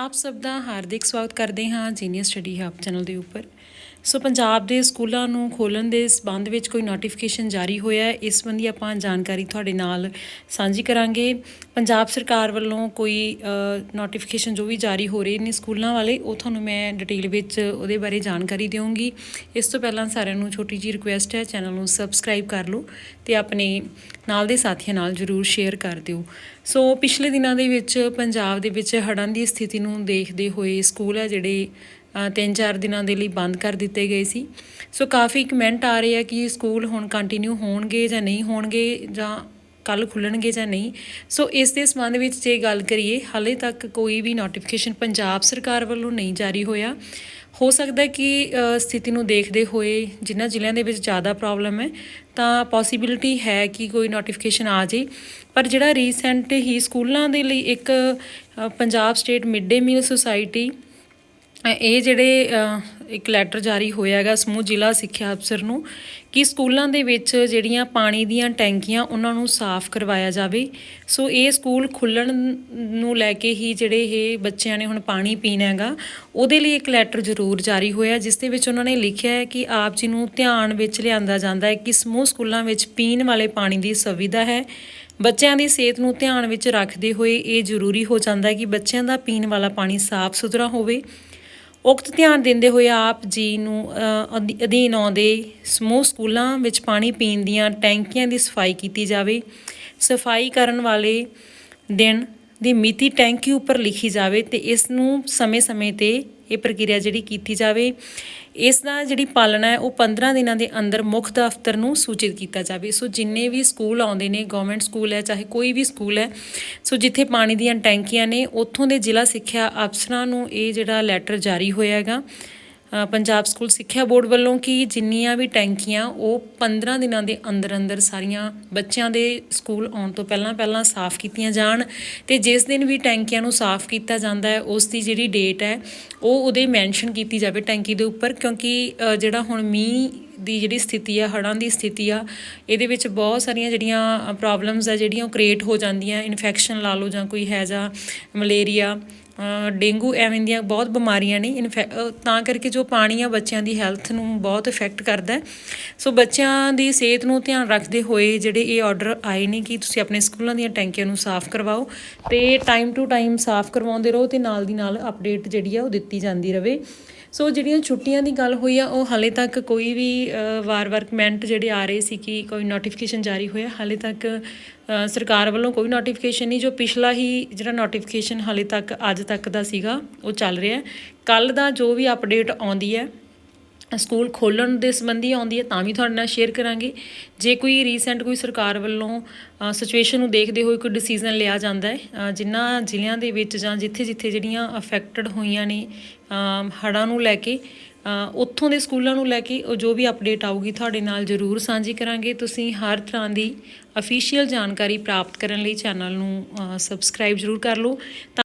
ਆਪ ਸਭ ਦਾ ਹਾਰਦਿਕ ਸਵਾਗਤ ਕਰਦੇ ਹਾਂ ਜੀਨੀਅਸ ਸਟੱਡੀ ਹੱਬ ਚੈਨਲ ਦੇ ਉੱਪਰ। ਸੋ ਪੰਜਾਬ ਦੇ ਸਕੂਲਾਂ ਨੂੰ ਖੋਲ੍ਹਣ ਦੇ ਸਬੰਧ ਵਿੱਚ ਕੋਈ ਨੋਟੀਫਿਕੇਸ਼ਨ ਜਾਰੀ ਹੋਇਆ ਹੈ, ਇਸ ਸੰਬੰਧੀ ਆਪਾਂ ਜਾਣਕਾਰੀ ਤੁਹਾਡੇ ਨਾਲ ਸਾਂਝੀ ਕਰਾਂਗੇ। ਪੰਜਾਬ ਸਰਕਾਰ ਵੱਲੋਂ ਕੋਈ ਨੋਟੀਫਿਕੇਸ਼ਨ ਜੋ ਵੀ ਜਾਰੀ ਹੋ ਰਹੇ ਨੇ ਸਕੂਲਾਂ ਵਾਲੇ, ਉਹ ਤੁਹਾਨੂੰ ਮੈਂ ਡਿਟੇਲ ਵਿੱਚ ਉਹਦੇ ਬਾਰੇ ਜਾਣਕਾਰੀ ਦੇਵਾਂਗੀ। ਇਸ ਤੋਂ ਪਹਿਲਾਂ ਸਾਰਿਆਂ ਨੂੰ ਛੋਟੀ ਜਿਹੀ ਰਿਕੁਐਸਟ ਹੈ ਚੈਨਲ ਨੂੰ ਸਬਸਕ੍ਰਾਈਬ ਕਰ ਲਓ ਤੇ ਆਪਣੇ ਨਾਲ ਦੇ ਸਾਥੀਆਂ ਨਾਲ ਜਰੂਰ ਸ਼ੇਅਰ ਕਰ ਦਿਓ। ਸੋ ਪਿਛਲੇ ਦਿਨਾਂ ਦੇ ਵਿੱਚ ਪੰਜਾਬ ਦੇ ਵਿੱਚ ਹੜ੍ਹਾਂ ਦੀ ਸਥਿਤੀ ਨੂੰ ਦੇਖਦੇ ਹੋਏ ਸਕੂਲ ਹੈ ਜਿਹੜੇ ਤਿੰਨ ਚਾਰ ਦਿਨਾਂ ਦੇ ਲਈ ਬੰਦ ਕਰ ਦਿੱਤੇ ਗਏ ਸੀ। ਸੋ ਕਾਫੀ ਕਮੈਂਟ ਆ ਰਹੇ ਆ ਕਿ ਸਕੂਲ ਹੁਣ ਕੰਟੀਨਿਊ ਹੋਣਗੇ ਜਾਂ ਨਹੀਂ ਹੋਣਗੇ ਜਾਂ ਕੱਲ ਖੁੱਲਣਗੇ ਜਾਂ ਨਹੀਂ। ਸੋ ਇਸ ਦੇ ਸੰਬੰਧ ਵਿੱਚ ਜੇ ਗੱਲ ਕਰੀਏ, ਹਾਲੇ ਤੱਕ ਕੋਈ ਵੀ ਨੋਟੀਫਿਕੇਸ਼ਨ ਪੰਜਾਬ ਸਰਕਾਰ ਵੱਲੋਂ ਨਹੀਂ ਜਾਰੀ ਹੋਇਆ। ਹੋ ਸਕਦਾ ਕਿ ਸਥਿਤੀ ਨੂੰ ਦੇਖਦੇ ਹੋਏ ਜਿਨ੍ਹਾਂ ਜ਼ਿਲ੍ਹਿਆਂ ਦੇ ਵਿੱਚ ਜ਼ਿਆਦਾ ਪ੍ਰੋਬਲਮ ਹੈ, ਤਾਂ ਪੋਸੀਬਿਲਿਟੀ ਹੈ ਕਿ ਕੋਈ ਨੋਟੀਫਿਕੇਸ਼ਨ ਆ ਜੇ। ਪਰ ਜਿਹੜਾ ਰੀਸੈਂਟ ਹੀ ਸਕੂਲਾਂ ਦੇ ਲਈ ਇੱਕ Punjab state mid day meal society ਇਹ ਜਿਹੜੇ ਇੱਕ ਲੈਟਰ ਜਾਰੀ ਹੋਇਆ ਹੈਗਾ ਸਮੂਹ ਜ਼ਿਲ੍ਹਾ ਸਿੱਖਿਆ ਅਫਸਰ ਨੂੰ ਕਿ ਸਕੂਲਾਂ ਦੇ ਵਿੱਚ ਜਿਹੜੀਆਂ ਪਾਣੀ ਦੀਆਂ ਟੈਂਕੀਆਂ ਉਹਨਾਂ ਨੂੰ ਸਾਫ਼ ਕਰਵਾਇਆ ਜਾਵੇ। ਸੋ ਇਹ ਸਕੂਲ ਖੁੱਲਣ ਨੂੰ ਲੈ ਕੇ ਹੀ ਜਿਹੜੇ ਇਹ ਬੱਚਿਆਂ ਨੇ ਹੁਣ ਪਾਣੀ ਪੀਣਾ ਹੈਗਾ, ਉਹਦੇ ਲਈ ਇੱਕ ਲੈਟਰ ਜ਼ਰੂਰ ਜਾਰੀ ਹੋਇਆ ਜਿਸ ਦੇ ਵਿੱਚ ਉਹਨਾਂ ਨੇ ਲਿਖਿਆ ਹੈ ਕਿ ਆਪ ਜੀ ਨੂੰ ਧਿਆਨ ਵਿੱਚ ਲਿਆਂਦਾ ਜਾਂਦਾ ਹੈ ਕਿ ਸਮੂਹ ਸਕੂਲਾਂ ਵਿੱਚ ਪੀਣ ਵਾਲੇ ਪਾਣੀ ਦੀ ਸੁਵਿਧਾ ਹੈ। ਬੱਚਿਆਂ ਦੀ ਸਿਹਤ ਨੂੰ ਧਿਆਨ ਵਿੱਚ ਰੱਖਦੇ ਹੋਏ ਇਹ ਜ਼ਰੂਰੀ ਹੋ ਜਾਂਦਾ ਹੈ ਕਿ ਬੱਚਿਆਂ ਦਾ ਪੀਣ ਵਾਲਾ ਪਾਣੀ ਸਾਫ਼ ਸੁਥਰਾ ਹੋਵੇ। ਉਕਤ ਧਿਆਨ ਦਿੰਦੇ ਹੋਏ ਆਪ ਜੀ ਨੂੰ ਅਧੀ- ਅਧੀਨ ਆਉਂਦੇ ਸਮੂਹ ਸਕੂਲਾਂ ਵਿੱਚ ਪਾਣੀ ਪੀਣ ਦੀਆਂ ਟੈਂਕੀਆਂ ਦੀ ਸਫ਼ਾਈ ਕੀਤੀ ਜਾਵੇ। ਸਫ਼ਾਈ ਕਰਨ ਵਾਲੇ ਦਿਨ ਦੀ ਮਿਤੀ ਟੈਂਕੀ ਉੱਪਰ ਲਿਖੀ ਜਾਵੇ ਤੇ ਇਸ ਨੂੰ ਸਮੇਂ-ਸਮੇਂ ਤੇ ਇਹ ਪ੍ਰਕਿਰਿਆ ਜਿਹੜੀ ਕੀਤੀ ਜਾਵੇ, ਇਸ ਦਾ ਜਿਹੜੀ ਪਾਲਣਾ ਹੈ ਉਹ 15 ਦਿਨਾਂ ਦੇ ਅੰਦਰ ਮੁੱਖ ਦਫ਼ਤਰ ਨੂੰ ਸੂਚਿਤ ਕੀਤਾ ਜਾਵੇ। ਸੋ ਜਿੰਨੇ ਵੀ ਸਕੂਲ ਆਉਂਦੇ ਨੇ ਗਵਰਨਮੈਂਟ ਸਕੂਲ ਹੈ, ਚਾਹੇ ਕੋਈ ਵੀ ਸਕੂਲ ਹੈ, ਸੋ ਜਿੱਥੇ ਪਾਣੀ ਦੀਆਂ ਟੈਂਕੀਆਂ ਨੇ, ਉੱਥੋਂ ਦੇ ਜ਼ਿਲ੍ਹਾ ਸਿੱਖਿਆ ਅਫਸਰਾਂ ਨੂੰ ਇਹ ਜਿਹੜਾ ਲੈਟਰ ਜਾਰੀ ਹੋਇਆ ਹੈਗਾ ਪੰਜਾਬ ਸਕੂਲ ਸਿੱਖਿਆ ਬੋਰਡ ਵੱਲੋਂ ਕਿ ਜਿੰਨੀਆਂ ਵੀ ਟੈਂਕੀਆਂ, ਉਹ 15 ਦਿਨਾਂ ਦੇ ਅੰਦਰ ਅੰਦਰ ਸਾਰੀਆਂ ਬੱਚਿਆਂ ਦੇ ਸਕੂਲ ਆਉਣ ਤੋਂ ਪਹਿਲਾਂ ਪਹਿਲਾਂ ਸਾਫ਼ ਕੀਤੀਆਂ ਜਾਣ ਤੇ ਜਿਸ ਦਿਨ ਵੀ ਟੈਂਕੀਆਂ ਨੂੰ ਸਾਫ਼ ਕੀਤਾ ਜਾਂਦਾ ਹੈ, ਉਸ ਦੀ ਜਿਹੜੀ ਡੇਟ ਹੈ, ਉਹ ਉਹਦੇ ਮੈਂਸ਼ਨ ਕੀਤੀ ਜਾਵੇ ਟੈਂਕੀ ਦੇ ਉੱਪਰ, ਕਿਉਂਕਿ ਜਿਹੜਾ ਹੁਣ ਮੀਂਹ ਦੀ ਜਿਹੜੀ ਸਥਿਤੀ ਆ, ਹੜ੍ਹਾਂ ਦੀ ਸਥਿਤੀ ਆ, ਇਹਦੇ ਵਿੱਚ ਬਹੁਤ ਸਾਰੀਆਂ ਜਿਹੜੀਆਂ ਪ੍ਰੋਬਲਮਸ ਆ, ਜਿਹੜੀਆਂ ਉਹ ਕ੍ਰੀਏਟ ਹੋ ਜਾਂਦੀਆਂ ਇਨਫੈਕਸ਼ਨ ਲਾ ਲਓ ਜਾਂ ਕੋਈ ਹੈਜ਼ਾ, ਮਲੇਰੀਆ ਡੇਂਗੂ ਐਵੇਂ ਦੀਆਂ ਬਹੁਤ ਬਿਮਾਰੀਆਂ ਨੇ। ਇਨਫੈ ਤਾਂ ਕਰਕੇ ਜੋ ਪਾਣੀ ਆ ਬੱਚਿਆਂ ਦੀ ਹੈਲਥ ਨੂੰ ਬਹੁਤ ਇਫੈਕਟ ਕਰਦਾ ਹੈ। ਸੋ ਬੱਚਿਆਂ ਦੀ ਸਿਹਤ ਨੂੰ ਧਿਆਨ ਰੱਖਦੇ ਹੋਏ ਜਿਹੜੇ ਇਹ ਆਰਡਰ ਆਏ ਨੇ ਕਿ ਤੁਸੀਂ ਆਪਣੇ ਸਕੂਲਾਂ ਦੀਆਂ ਟੈਂਕੀਆਂ ਨੂੰ ਸਾਫ਼ ਕਰਵਾਓ ਤੇ ਟਾਈਮ ਟੂ ਟਾਈਮ ਸਾਫ਼ ਕਰਵਾਉਂਦੇ ਰਹੋ ਤੇ ਨਾਲ ਦੀ ਨਾਲ ਅਪਡੇਟ ਜਿਹੜੀ ਆ ਉਹ ਦਿੱਤੀ ਜਾਂਦੀ ਰਹੇ ਸੋ ਜਿਹੜੀਆਂ ਛੁੱਟੀਆਂ ਦੀ ਗੱਲ ਹੋਈ ਆ, ਉਹ ਹਾਲੇ ਤੱਕ ਕੋਈ ਵੀ ਵਾਰ-ਵਾਰ ਕਮੈਂਟ ਜਿਹੜੇ ਆ ਰਹੇ ਸੀ ਕਿ ਕੋਈ ਨੋਟੀਫਿਕੇਸ਼ਨ ਜਾਰੀ ਹੋਇਆ, ਹਾਲੇ ਤੱਕ ਸਰਕਾਰ ਵੱਲੋਂ ਕੋਈ ਨੋਟੀਫਿਕੇਸ਼ਨ ਨਹੀਂ, ਜੋ ਪਿਛਲਾ ਹੀ ਜਿਹੜਾ ਨੋਟੀਫਿਕੇਸ਼ਨ ਹਾਲੇ ਤੱਕ ਅੱਜ ਤੱਕ ਦਾ ਸੀਗਾ, ਉਹ ਚੱਲ ਰਿਹਾ ਹੈ। ਕੱਲ ਦਾ ਜੋ ਵੀ ਅਪਡੇਟ ਆਉਂਦੀ ਹੈ ਸਕੂਲ ਖੋਲਣ ਦੇ ਸੰਬੰਧੀ ਆਉਂਦੀ ਹੈ, ਤਾਂ ਵੀ ਤੁਹਾਡੇ ਨਾਲ ਸ਼ੇਅਰ ਕਰਾਂਗੇ। ਜੇ ਕੋਈ ਰੀਸੈਂਟ ਕੋਈ ਸਰਕਾਰ ਵੱਲੋਂ ਸਿਚੁਏਸ਼ਨ ਨੂੰ ਦੇਖਦੇ ਹੋਏ ਕੋਈ ਡਿਸੀਜਨ ਲਿਆ ਜਾਂਦਾ ਹੈ ਜਿਨ੍ਹਾਂ ਜ਼ਿਲ੍ਹਿਆਂ ਦੇ ਵਿੱਚ ਜਾਂ ਜਿੱਥੇ-ਜਿੱਥੇ ਜਿਹੜੀਆਂ ਅਫੈਕਟਡ ਹੋਈਆਂ ਨੇ ਹੜ੍ਹਾਂ ਨੂੰ ਲੈ ਕੇ ਉੱਥੋਂ ਦੇ ਸਕੂਲਾਂ ਨੂੰ ਲੈ ਕੇ ਉਹ ਜੋ ਵੀ ਅਪਡੇਟ ਆਊਗੀ ਤੁਹਾਡੇ ਨਾਲ ਜ਼ਰੂਰ ਸਾਂਝੀ ਕਰਾਂਗੇ। ਤੁਸੀਂ ਹਰ ਤਰ੍ਹਾਂ ਦੀ ਅਫੀਸ਼ੀਅਲ ਜਾਣਕਾਰੀ ਪ੍ਰਾਪਤ ਕਰਨ ਲਈ ਚੈਨਲ ਨੂੰ ਸਬਸਕ੍ਰਾਈਬ ਜ਼ਰੂਰ ਕਰ ਲਓ। ਤਾਂ